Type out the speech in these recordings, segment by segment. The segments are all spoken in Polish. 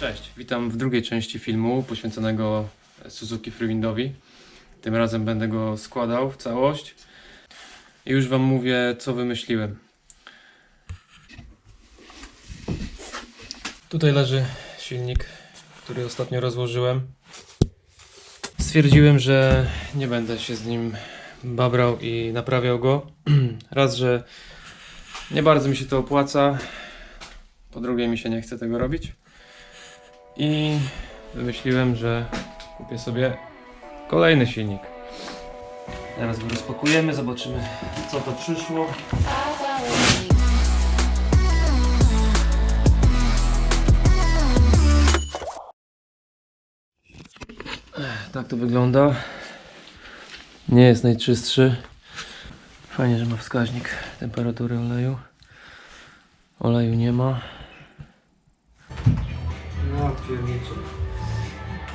Cześć, witam w drugiej części filmu poświęconego Suzuki Freewindowi. Tym razem będę go składał w całość i już Wam mówię, co wymyśliłem. Tutaj leży silnik, który ostatnio rozłożyłem. Stwierdziłem, że nie będę się z nim babrał i naprawiał go. Raz, że nie bardzo mi się to opłaca, po drugie mi się nie chce tego robić. I wymyśliłem, że kupię sobie kolejny silnik. Teraz go rozpakujemy, zobaczymy co to przyszło. Tak to wygląda. Nie jest najczystszy. Fajnie, że ma wskaźnik temperatury oleju. Oleju nie ma. Pierniczy.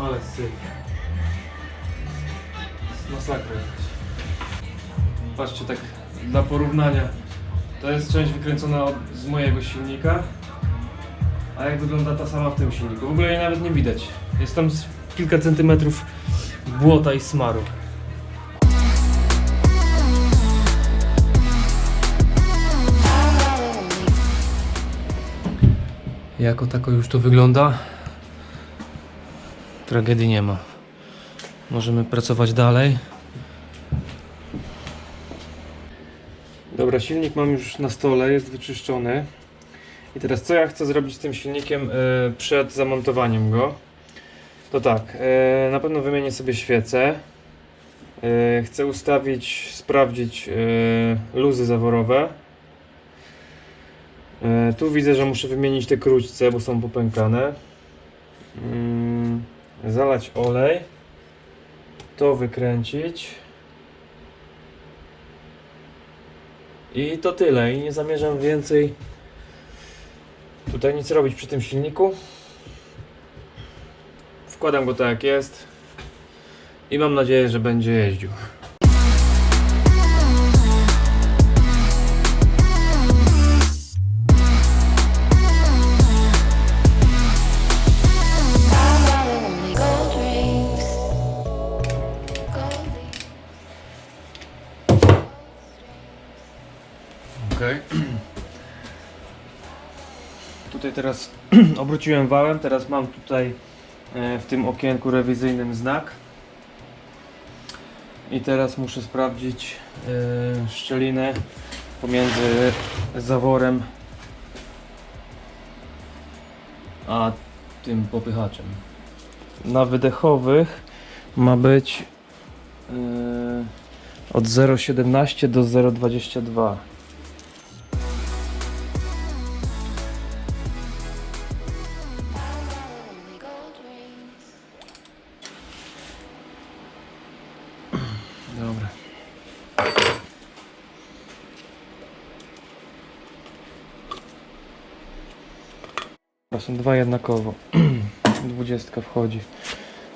Ale syf. Masakra jakaś. Patrzcie, tak dla porównania. To jest część wykręcona od, z mojego silnika. A jak wygląda ta sama w tym silniku? W ogóle jej nawet nie widać. Jest tam kilka centymetrów błota i smaru. Jako tako już to wygląda. Tragedii nie ma. Możemy pracować dalej. Dobra, silnik mam już na stole, jest wyczyszczony. I teraz co ja chcę zrobić z tym silnikiem e, przed zamontowaniem go? To tak, e, na pewno wymienię sobie świecę. E, chcę ustawić, sprawdzić luzy zaworowe. Tu widzę, że muszę wymienić te króćce, bo są popękane. Zalać olej. To wykręcić. I to tyle. I nie zamierzam więcej tutaj nic robić przy tym silniku. Wkładam go tak jak jest. I mam nadzieję, że będzie jeździł. Teraz obróciłem wałem, teraz mam tutaj e, w tym okienku rewizyjnym znak. I teraz muszę sprawdzić e, szczelinę pomiędzy zaworem a tym popychaczem. Na wydechowych ma być e, od 0,17 do 0,22. Dwa jednakowo. Dwudziestka wchodzi.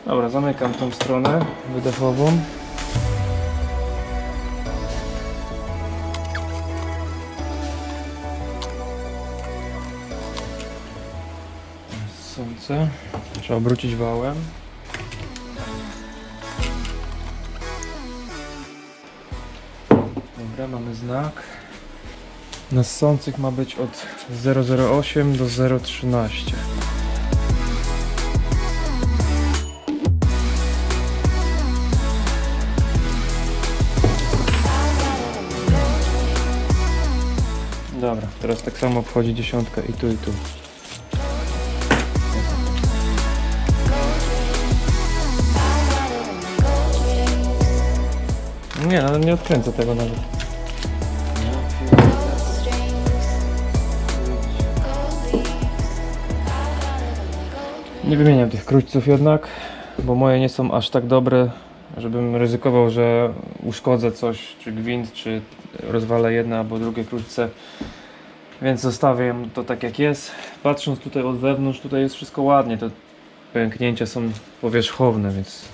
Dobra, zamykam tą stronę wydechową. Słońce. Trzeba obrócić wałem. Dobra, mamy znak. Na ssących ma być od 008 do 013. Dobra, teraz tak samo wchodzi dziesiątka i tu i tu. Nie, ale nie odkręcę tego nawet. Nie wymieniam tych króćców jednak, bo moje nie są aż tak dobre, żebym ryzykował, że uszkodzę coś, czy gwint, czy rozwalę jedne albo drugie króćce. Więc zostawię to tak jak jest. Patrząc tutaj od wewnątrz, tutaj jest wszystko ładnie. To pęknięcia są powierzchowne, więc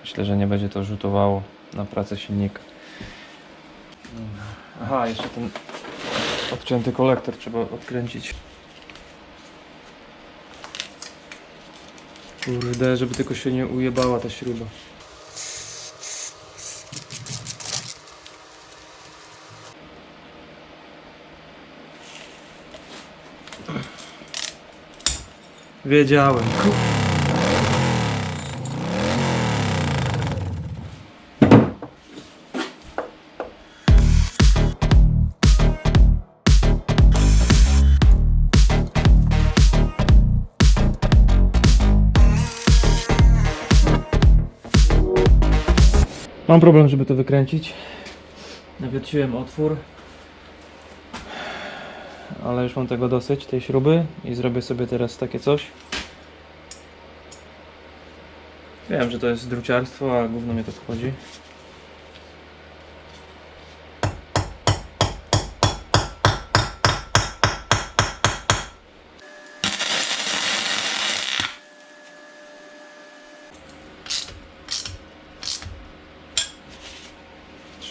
myślę, że nie będzie to rzutowało na pracę silnika. Aha, jeszcze ten odcięty kolektor trzeba odkręcić. Kurde, żeby tylko się nie ujebała ta śruba. Wiedziałem. Mam problem, żeby to wykręcić. Nawierciłem otwór. Ale już mam tego dosyć, tej śruby i zrobię sobie teraz takie coś. Wiem, że to jest druciarstwo, a gówno mnie to wchodzi.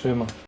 Trzyma.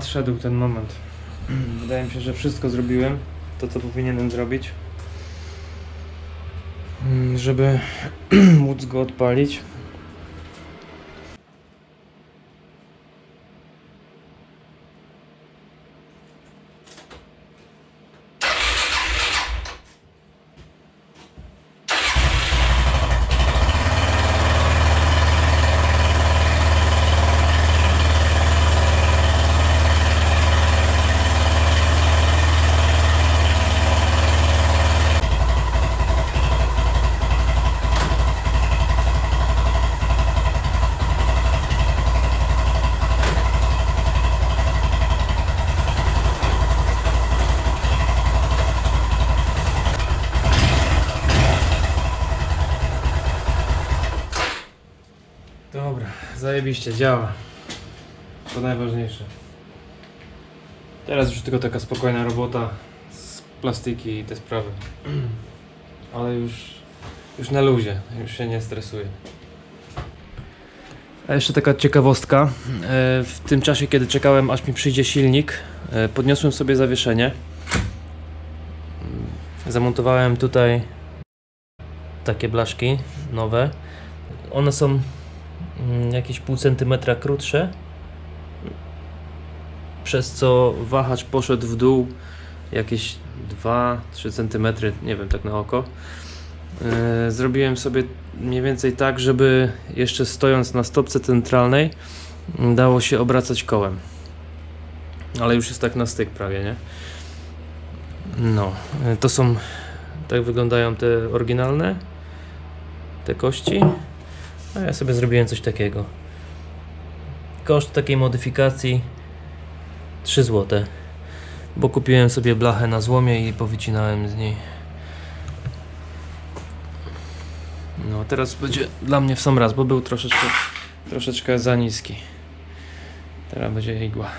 Nadszedł ten moment. Wydaje mi się, że wszystko zrobiłem, to co powinienem zrobić, żeby móc go odpalić. Dobra, zajebiście, działa. To najważniejsze. Teraz już tylko taka spokojna robota z plastiki i te sprawy. Ale już, już na luzie, już się nie stresuję. A jeszcze taka ciekawostka. E, W tym czasie, kiedy czekałem aż mi przyjdzie silnik, e, podniosłem sobie zawieszenie. Mm, Zamontowałem tutaj takie blaszki nowe. One są jakieś pół centymetra krótsze, przez co wahacz poszedł w dół jakieś 2-3 centymetry, nie wiem tak na oko. Yy, Zrobiłem sobie mniej więcej tak, żeby jeszcze stojąc na stopce centralnej mm, dało się obracać kołem. Ale już jest tak na styk prawie, nie? No, yy, to są, tak wyglądają te oryginalne, te kości. A ja sobie zrobiłem coś takiego. Koszt takiej modyfikacji 3 zł. Bo kupiłem sobie blachę na złomie i powycinałem z niej. No teraz będzie dla mnie w sam raz, bo był troszeczkę, troszeczkę za niski. Teraz będzie igła.